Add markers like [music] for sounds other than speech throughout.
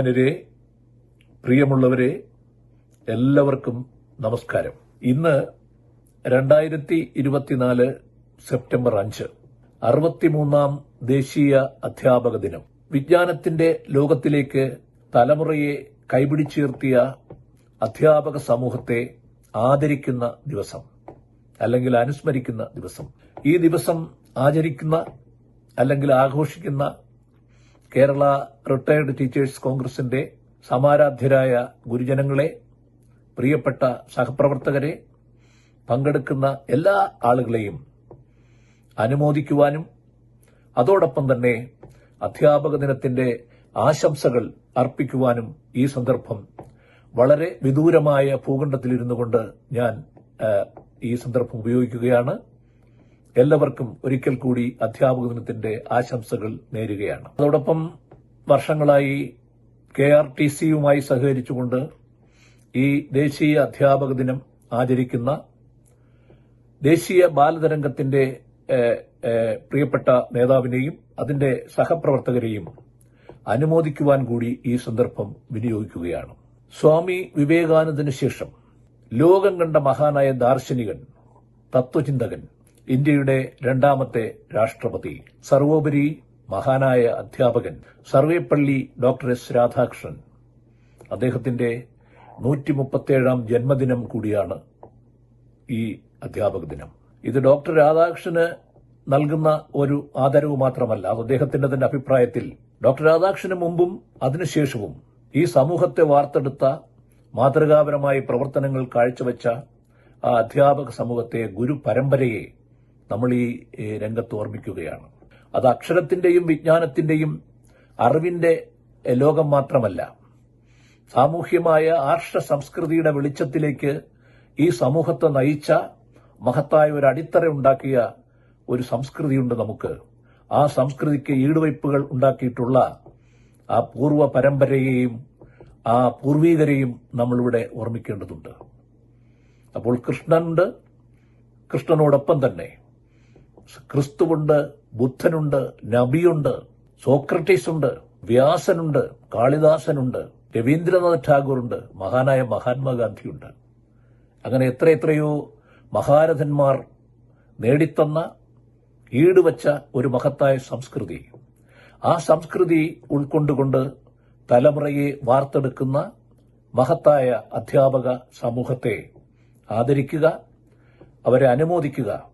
ബഹുമാനരെ പ്രിയമുള്ളവരെ എല്ലാവർക്കും നമസ്കാരം. ഇന്ന് രണ്ടായിരത്തി ഇരുപത്തിനാല് സെപ്റ്റംബർ അഞ്ച് അറുപത്തിമൂന്നാം ദേശീയ അധ്യാപക ദിനം. വിജ്ഞാനത്തിന്റെ ലോകത്തിലേക്ക് തലമുറയെ കൈപിടിച്ചുയർത്തിയ അധ്യാപക സമൂഹത്തെ ആദരിക്കുന്ന ദിവസം അല്ലെങ്കിൽ അനുസ്മരിക്കുന്ന ദിവസം. ഈ ദിവസം ആചരിക്കുന്ന അല്ലെങ്കിൽ ആഘോഷിക്കുന്ന കേരള റിട്ടയർഡ് ടീച്ചേഴ്സ് കോൺഗ്രസിന്റെ സമാരാധ്യരായ ഗുരുജനങ്ങളെ പ്രിയപ്പെട്ട സഹപ്രവർത്തകരെ പങ്കെടുക്കുന്ന എല്ലാ ആളുകളെയും അനുമോദിക്കുവാനും അതോടൊപ്പം തന്നെ അധ്യാപക ദിനത്തിന്റെ ആശംസകൾ അർപ്പിക്കുവാനും ഈ സന്ദർഭം വളരെ വിദൂരമായ ഭൂഖണ്ഡത്തിലിരുന്നു കൊണ്ട് ഞാൻ ഈ സന്ദർഭം ഉപയോഗിക്കുകയാണ്. എല്ലാവർക്കും ഒരിക്കൽ കൂടി അധ്യാപക ദിനത്തിന്റെ ആശംസകൾ നേരുകയാണ്. അതോടൊപ്പം വർഷങ്ങളായി കെ ആർ ടി സിയുമായി സഹകരിച്ചുകൊണ്ട് ഈ ദേശീയ അധ്യാപക ദിനം ആചരിക്കുന്ന ദേശീയ ബാലതരംഗത്തിന്റെ പ്രിയപ്പെട്ട നേതാവിനെയും അതിന്റെ സഹപ്രവർത്തകരെയും അനുമോദിക്കുവാൻ കൂടി ഈ സന്ദർഭം വിനിയോഗിക്കുകയാണ്. സ്വാമി വിവേകാനന്ദന് ശേഷം ലോകം കണ്ട മഹാനായ ദാർശനികൻ തത്വചിന്തകൻ ഇന്ത്യയുടെ രണ്ടാമത്തെ രാഷ്ട്രപതി സർവോപരി മഹാനായ അധ്യാപകൻ സർവേപ്പള്ളി ഡോക്ടർ എസ് രാധാകൃഷ്ണൻ. അദ്ദേഹത്തിന്റെ നൂറ്റി മുപ്പത്തേഴാം ജന്മദിനം കൂടിയാണ് ഈ അധ്യാപക ദിനം ഇത് ഡോക്ടർ രാധാകൃഷ്ണന് നൽകുന്ന ഒരു ആദരവ് മാത്രമല്ല അത് അദ്ദേഹത്തിന്റെ തന്നെ അഭിപ്രായത്തിൽ. ഡോക്ടർ രാധാകൃഷ്ണന് മുമ്പും അതിനുശേഷവും ഈ സമൂഹത്തെ വാർത്തെടുത്ത മാതൃകാപരമായ പ്രവർത്തനങ്ങൾ കാഴ്ചവെച്ച ആ അധ്യാപക സമൂഹത്തെ ഗുരു പരമ്പരയെ നമ്മൾ ഈ രംഗത്ത് ഓർമ്മിക്കുകയാണ്. അത് അക്ഷരത്തിന്റെയും വിജ്ഞാനത്തിന്റെയും അറിവിന്റെ ലോകം മാത്രമല്ല. സാമൂഹ്യമായ ആർഷ സംസ്കൃതിയുടെ വെളിച്ചത്തിലേക്ക് ഈ സമൂഹത്തെ നയിച്ച മഹത്തായ ഒരു അടിത്തറ ഉണ്ടാക്കിയ ഒരു സംസ്കൃതിയുണ്ട് നമുക്ക്. ആ സംസ്കൃതിക്ക് ഈടുവയ്പ്പുകൾ ഉണ്ടാക്കിയിട്ടുള്ള ആ പൂർവ പരമ്പരയെയും ആ പൂർവീകരെയും നമ്മളിവിടെ ഓർമ്മിക്കേണ്ടതുണ്ട്. അപ്പോൾ കൃഷ്ണനുണ്ട്. കൃഷ്ണനോടൊപ്പം തന്നെ ക്രിസ്തുവുണ്ട് ബുദ്ധനുണ്ട് നബിയുണ്ട് സോക്രട്ടീസ് ഉണ്ട് വ്യാസനുണ്ട് കാളിദാസനുണ്ട് രവീന്ദ്രനാഥ് ടാഗോറുണ്ട് മഹാനായ മഹാത്മാഗാന്ധിയുണ്ട് അങ്ങനെ എത്ര എത്രയോ മഹാരഥന്മാർ നേടിത്തന്ന ഈടുവച്ച ഒരു മഹത്തായ സംസ്കൃതി. ആ സംസ്കൃതി ഉൾക്കൊണ്ടുകൊണ്ട് തലമുറയെ വാർത്തെടുക്കുന്ന മഹത്തായ അധ്യാപക സമൂഹത്തെ ആദരിക്കുക അവരെ അനുമോദിക്കുക.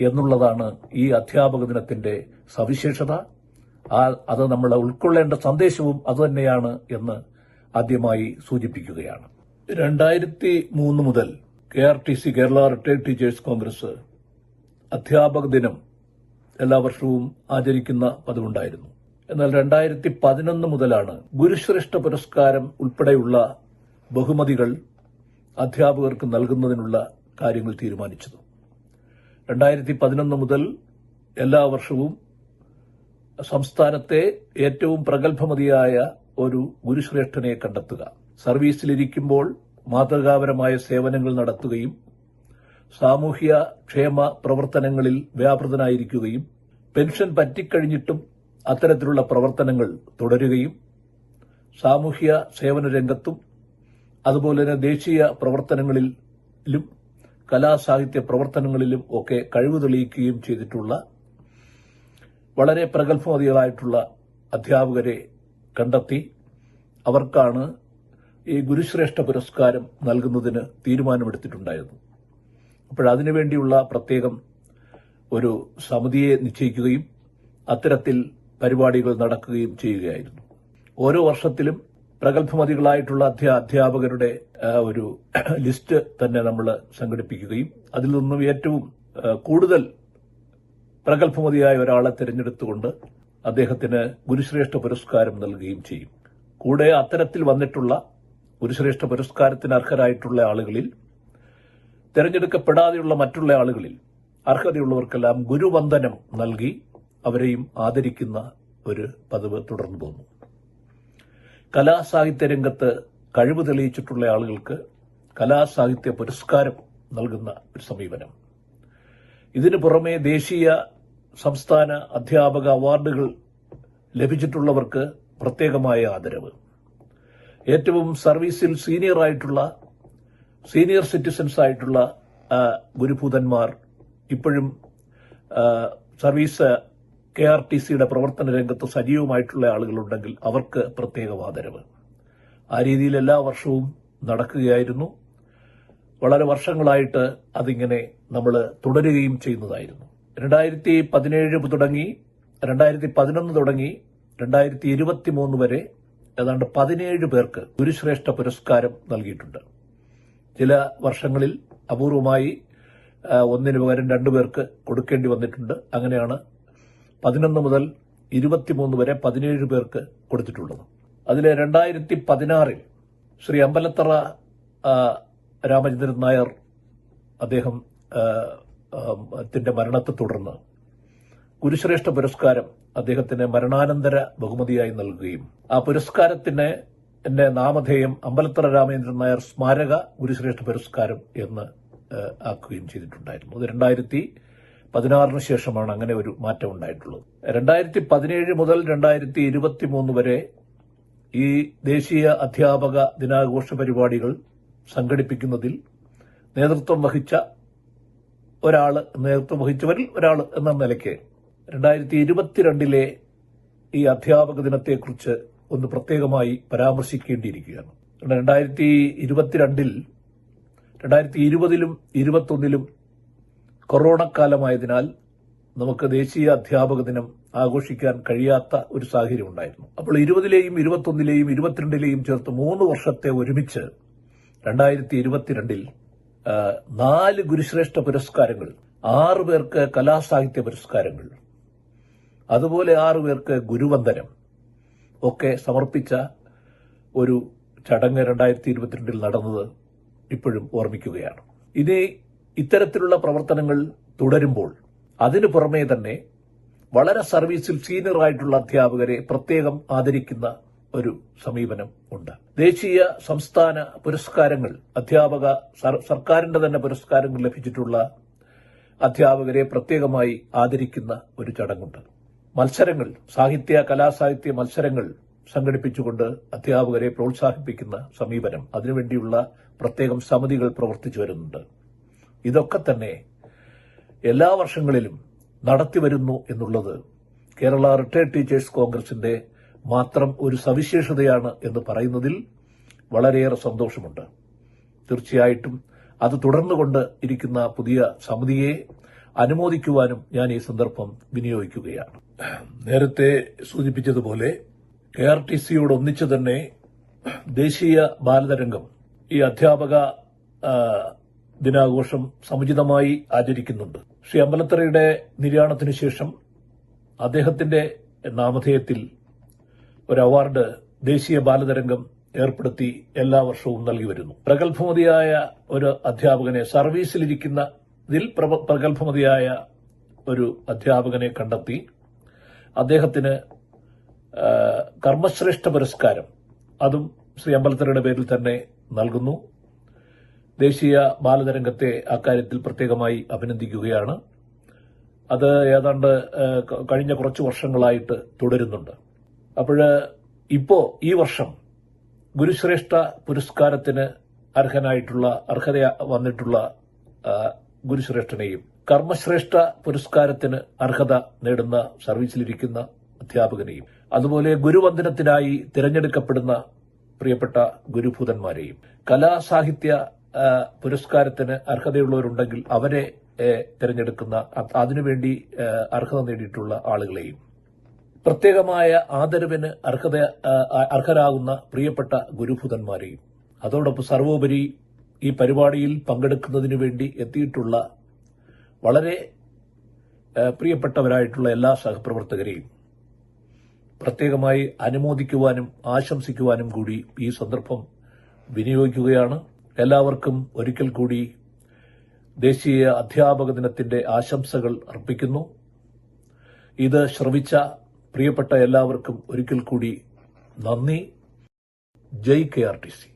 എന്നുള്ളതാണ് ഈ അധ്യാപക ദിനത്തിന്റെ സവിശേഷത. അത് നമ്മൾ ഉൾക്കൊള്ളേണ്ട സന്ദേശവും അതുതന്നെയാണ് എന്ന് ആദ്യമായി സൂചിപ്പിക്കുകയാണ്. രണ്ടായിരത്തി മൂന്ന് മുതൽ K R T C Kerala retired teachers Congress അധ്യാപക ദിനം എല്ലാ വർഷവും ആചരിക്കുന്ന പതിവുണ്ടായിരുന്നു. എന്നാൽ രണ്ടായിരത്തി പതിനൊന്ന് മുതലാണ് ഗുരുശ്രേഷ്ഠ പുരസ്കാരം ഉൾപ്പെടെയുള്ള ബഹുമതികൾ അധ്യാപകർക്ക് നൽകുന്നതിനുള്ള കാര്യങ്ങൾ തീരുമാനിച്ചത്. രണ്ടായിരത്തി പതിനൊന്ന് മുതൽ എല്ലാ വർഷവും സംസ്ഥാനത്തെ ഏറ്റവും പ്രഗത്ഭമതിയായ ഒരു ഗുരുശ്രേഷ്ഠനെ കണ്ടെത്തുക. സർവീസിലിരിക്കുമ്പോൾ മാതൃകാപരമായ സേവനങ്ങൾ നടത്തുകയും സാമൂഹ്യ ക്ഷേമ പ്രവർത്തനങ്ങളിൽ വ്യാപൃതനായിരിക്കുകയും പെൻഷൻ പറ്റിക്കഴിഞ്ഞിട്ടും അത്തരത്തിലുള്ള പ്രവർത്തനങ്ങൾ തുടരുകയും സാമൂഹ്യ സേവന രംഗത്തും അതുപോലെ തന്നെ ദേശീയ പ്രവർത്തനങ്ങളിലും കലാസാഹിത്യ പ്രവർത്തനങ്ങളിലും ഒക്കെ കഴിവ് തെളിയിക്കുകയും ചെയ്തിട്ടുള്ള വളരെ പ്രഗത്ഭമതികളായിട്ടുള്ള അധ്യാപകരെ കണ്ടെത്തി അവർക്കാണ് ഈ ഗുരുശ്രേഷ്ഠ പുരസ്കാരം നൽകുന്നതിന് തീരുമാനമെടുത്തിട്ടുണ്ടായിരുന്നു അപ്പോഴതിനുവേണ്ടിയുള്ള പ്രത്യേകം ഒരു സമിതിയെ നിശ്ചയിക്കുകയും അത്തരത്തിൽ പരിപാടികൾ നടക്കുകയും ചെയ്യുകയായിരുന്നു. ഓരോ വർഷത്തിലും പ്രഗത്ഭമതികളായിട്ടുള്ള അധ്യാ അധ്യാപകരുടെ ഒരു [clears throat] ലിസ്റ്റ് തന്നെ നമ്മൾ സംഘടിപ്പിക്കുകയും അതിൽ നിന്നും ഏറ്റവും കൂടുതൽ പ്രഗത്ഭമതിയായ ഒരാളെ തിരഞ്ഞെടുത്തുകൊണ്ട് അദ്ദേഹത്തിന് ഗുരുശ്രേഷ്ഠ പുരസ്കാരം നൽകുകയും ചെയ്യും. കൂടെ അത്തരത്തിൽ വന്നിട്ടുള്ള ഗുരുശ്രേഷ്ഠ പുരസ്കാരത്തിന് അർഹരായിട്ടുള്ള ആളുകളിൽ തിരഞ്ഞെടുക്കപ്പെടാതെയുള്ള മറ്റുള്ള ആളുകളിൽ അർഹതയുള്ളവർക്കെല്ലാം ഗുരുവന്ദനം നൽകി അവരെയും ആദരിക്കുന്ന ഒരു പതിവ് തുടർന്നു പോന്നു കലാസാഹിത്യ രംഗത്ത് കഴിവ് തെളിയിച്ചിട്ടുള്ള ആളുകൾക്ക് കലാസാഹിത്യ പുരസ്കാരം നൽകുന്ന ഒരു സമീപനം. ഇതിനു പുറമെ ദേശീയ സംസ്ഥാന അധ്യാപക അവാർഡുകൾ ലഭിച്ചിട്ടുള്ളവർക്ക് പ്രത്യേകമായ ആദരവ്. ഏറ്റവും സർവീസിൽ സീനിയർ ആയിട്ടുള്ള സീനിയർ സിറ്റിസൺസ് ആയിട്ടുള്ള ഗുരുഭൂതന്മാർ ഇപ്പോഴും സർവീസ് കെ ആർ ടി സിയുടെ പ്രവർത്തന രംഗത്ത് സജീവമായിട്ടുള്ള ആളുകളുണ്ടെങ്കിൽ അവർക്ക് പ്രത്യേക ആദരവ് ആ രീതിയിൽ എല്ലാ വർഷവും നടക്കുകയായിരുന്നു. വളരെ വർഷങ്ങളായിട്ട് അതിങ്ങനെ നമ്മൾ തുടരുകയും ചെയ്യുന്നതായിരുന്നു. രണ്ടായിരത്തി പതിനേഴ് തുടങ്ങി രണ്ടായിരത്തി പതിനൊന്ന് തുടങ്ങി രണ്ടായിരത്തി ഇരുപത്തി മൂന്ന് വരെ ഏതാണ്ട് പതിനേഴ് പേർക്ക് ഗുരുശ്രേഷ്ഠ പുരസ്കാരം നൽകിയിട്ടുണ്ട്. ചില വർഷങ്ങളിൽ അപൂർവമായി ഒന്നിന് പകരം രണ്ടു പേർക്ക് കൊടുക്കേണ്ടി വന്നിട്ടുണ്ട്. അങ്ങനെയാണ് പതിനൊന്ന് മുതൽ ഇരുപത്തിമൂന്ന് വരെ പതിനേഴ് പേർക്ക് കൊടുത്തിട്ടുള്ളത്. അതിൽ രണ്ടായിരത്തി പതിനാറിൽ ശ്രീ അമ്പലത്തറ രാമചന്ദ്രൻ നായർ അദ്ദേഹം ത്തിന്റെ മരണത്തെ തുടർന്ന് ഗുരുശ്രേഷ്ഠ പുരസ്കാരം അദ്ദേഹത്തിന് മരണാനന്തര ബഹുമതിയായി നൽകുകയും ആ പുരസ്കാരത്തിന് എന്റെ നാമധേയം അമ്പലത്തറ രാമചന്ദ്രൻ നായർ സ്മാരക ഗുരുശ്രേഷ്ഠ പുരസ്കാരം എന്ന് ആക്കുകയും ചെയ്തിട്ടുണ്ടായിരുന്നു. അത് രണ്ടായിരത്തി പതിനാറിന് ശേഷമാണ് അങ്ങനെ ഒരു മാറ്റം ഉണ്ടായിട്ടുള്ളത്. രണ്ടായിരത്തി പതിനേഴ് മുതൽ രണ്ടായിരത്തി ഇരുപത്തി മൂന്ന് വരെ ഈ ദേശീയ അധ്യാപക ദിനാഘോഷ പരിപാടികൾ സംഘടിപ്പിക്കുന്നതിൽ നേതൃത്വം വഹിച്ച ഒരാൾ നേതൃത്വം വഹിച്ചവരിൽ ഒരാൾ എന്ന നിലയ്ക്ക് രണ്ടായിരത്തി ഇരുപത്തിരണ്ടിലെ ഈ അധ്യാപക ദിനത്തെക്കുറിച്ച് ഒന്ന് പ്രത്യേകമായി പരാമർശിക്കേണ്ടിയിരിക്കുകയാണ്. രണ്ടായിരത്തി ഇരുപത്തിരണ്ടിൽ രണ്ടായിരത്തി ഇരുപതിലും ഇരുപത്തൊന്നിലും കൊറോണ കാലമായതിനാൽ നമുക്ക് ദേശീയ അധ്യാപക ദിനം ആഘോഷിക്കാൻ കഴിയാത്ത ഒരു സാഹചര്യം ഉണ്ടായിരുന്നു. അപ്പോൾ ഇരുപതിലെയും ഇരുപത്തൊന്നിലെയും ഇരുപത്തിരണ്ടിലെയും ചേർത്ത് മൂന്ന് വർഷത്തെ ഒരുമിച്ച് രണ്ടായിരത്തി ഇരുപത്തിരണ്ടിൽ നാല് ഗുരുശ്രേഷ്ഠ പുരസ്കാരങ്ങൾ ആറു പേർക്ക് കലാസാഹിത്യ പുരസ്കാരങ്ങൾ അതുപോലെ ആറു പേർക്ക് ഗുരുവന്ദനം ഒക്കെ സമർപ്പിച്ച ഒരു ചടങ്ങ് രണ്ടായിരത്തി ഇരുപത്തിരണ്ടിൽ നടന്നത് ഇപ്പോഴും ഓർമ്മിക്കുകയാണ്. ഇനി ഇത്തരത്തിലുള്ള പ്രവർത്തനങ്ങൾ തുടരുമ്പോൾ അതിനു പുറമേ തന്നെ വളരെ സർവീസിൽ സീനിയർ ആയിട്ടുള്ള അധ്യാപകരെ പ്രത്യേകം ആദരിക്കുന്ന ഒരു സമീപനം ഉണ്ട്. ദേശീയ സംസ്ഥാന പുരസ്കാരങ്ങൾ അധ്യാപക സർക്കാരിന്റെ തന്നെ പുരസ്കാരങ്ങൾ ലഭിച്ചിട്ടുള്ള അധ്യാപകരെ പ്രത്യേകമായി ആദരിക്കുന്ന ഒരു ചടങ്ങുണ്ട്. മത്സരങ്ങൾ സാഹിത്യ കലാസാഹിത്യ മത്സരങ്ങൾ സംഘടിപ്പിച്ചുകൊണ്ട് അധ്യാപകരെ പ്രോത്സാഹിപ്പിക്കുന്ന സമീപനം. അതിനുവേണ്ടിയുള്ള പ്രത്യേകം സമിതികൾ പ്രവർത്തിച്ചു വരുന്നുണ്ട്. ഇതൊക്കെ തന്നെ എല്ലാ വർഷങ്ങളിലും നടത്തിവരുന്നു എന്നുള്ളത് കേരള റിട്ടയർഡ് ടീച്ചേഴ്സ് കോൺഗ്രസിന്റെ മാത്രം ഒരു സവിശേഷതയാണ് എന്ന് പറയുന്നതിൽ വളരെയേറെ സന്തോഷമുണ്ട്. തീർച്ചയായിട്ടും അത് തുടർന്നുകൊണ്ട് ഇരിക്കുന്ന പുതിയ സമിതിയെ അനുമോദിക്കുവാനും ഞാൻ ഈ സന്ദർഭം വിനിയോഗിക്കുകയാണ്. നേരത്തെ സൂചിപ്പിച്ചതുപോലെ കെ ആർ ടി സിയോട് ഒന്നിച്ചു തന്നെ ദേശീയ ബാലതരംഗം ഈ അധ്യാപക ദിനാഘോഷം സമുചിതമായി ആചരിക്കുന്നുണ്ട്. ശ്രീ അമ്പലത്തറയുടെ നിര്യാണത്തിനു ശേഷം അദ്ദേഹത്തിന്റെ നാമധേയത്തിൽ ഒരു അവാർഡ് ദേശീയ ബാലതരംഗം ഏർപ്പെടുത്തി എല്ലാ വർഷവും നൽകി വരുന്നു. പ്രഗത്ഭമതിയായ ഒരു അധ്യാപകനെ സർവീസിലിരിക്കുന്ന ഇതിൽ പ്രഗത്ഭമതിയായ ഒരു അധ്യാപകനെ കണ്ടെത്തി അദ്ദേഹത്തിന് കർമ്മശ്രേഷ്ഠ പുരസ്കാരം. അതും ശ്രീ അമ്പലത്തറയുടെ പേരിൽ തന്നെ നൽകുന്നു. ദേശീയ ബാലതരംഗത്തെ അക്കാര്യത്തിൽ പ്രത്യേകമായി അഭിനന്ദിക്കുകയാണ്. അത് ഏതാണ്ട് കഴിഞ്ഞ കുറച്ച് വർഷങ്ങളായിട്ട് തുടരുന്നുണ്ട്. അപ്പോൾ ഇപ്പോ ഈ വർഷം ഗുരുശ്രേഷ്ഠ പുരസ്കാരത്തിന് അർഹനായിട്ടുള്ള അർഹത വന്നിട്ടുള്ള ഗുരുശ്രേഷ്ഠനെയും കർമ്മശ്രേഷ്ഠ പുരസ്കാരത്തിന് അർഹത നേടുന്ന സർവീസിലിരിക്കുന്ന അധ്യാപകനെയും അതുപോലെ ഗുരുവന്ദനത്തിനായി തിരഞ്ഞെടുക്കപ്പെടുന്ന പ്രിയപ്പെട്ട ഗുരുഭൂതന്മാരെയും കലാസാഹിത്യ പുരസ്കാരത്തിന് അർഹതയുള്ളവരുണ്ടെങ്കിൽ അവരെ തിരഞ്ഞെടുക്കുന്ന അതിനുവേണ്ടി അർഹത നേടിയിട്ടുള്ള ആളുകളെയും. പ്രത്യേകമായ ആദരവിന് അർഹത അർഹരാകുന്ന പ്രിയപ്പെട്ട ഗുരുഭൂതന്മാരെയും. അതോടൊപ്പം സർവോപരി ഈ പരിപാടിയിൽ പങ്കെടുക്കുന്നതിനു വേണ്ടി എത്തിയിട്ടുള്ള വളരെ പ്രിയപ്പെട്ടവരായിട്ടുള്ള എല്ലാ സഹപ്രവർത്തകരെയും പ്രത്യേകമായി അനുമോദിക്കുവാനും ആശംസിക്കുവാനും കൂടി ഈ സന്ദർഭം വിനിയോഗിക്കുകയാണ്. എല്ലാവർക്കും ഒരിക്കൽ കൂടി ദേശീയ അധ്യാപക ദിനത്തിന്റെ ആശംസകൾ അർപ്പിക്കുന്നു. ഇത് ശ്രവിച്ച പ്രിയപ്പെട്ട എല്ലാവർക്കും ഒരിക്കൽ കൂടി നന്ദി. ജയ് കെ ആർ ടി സി.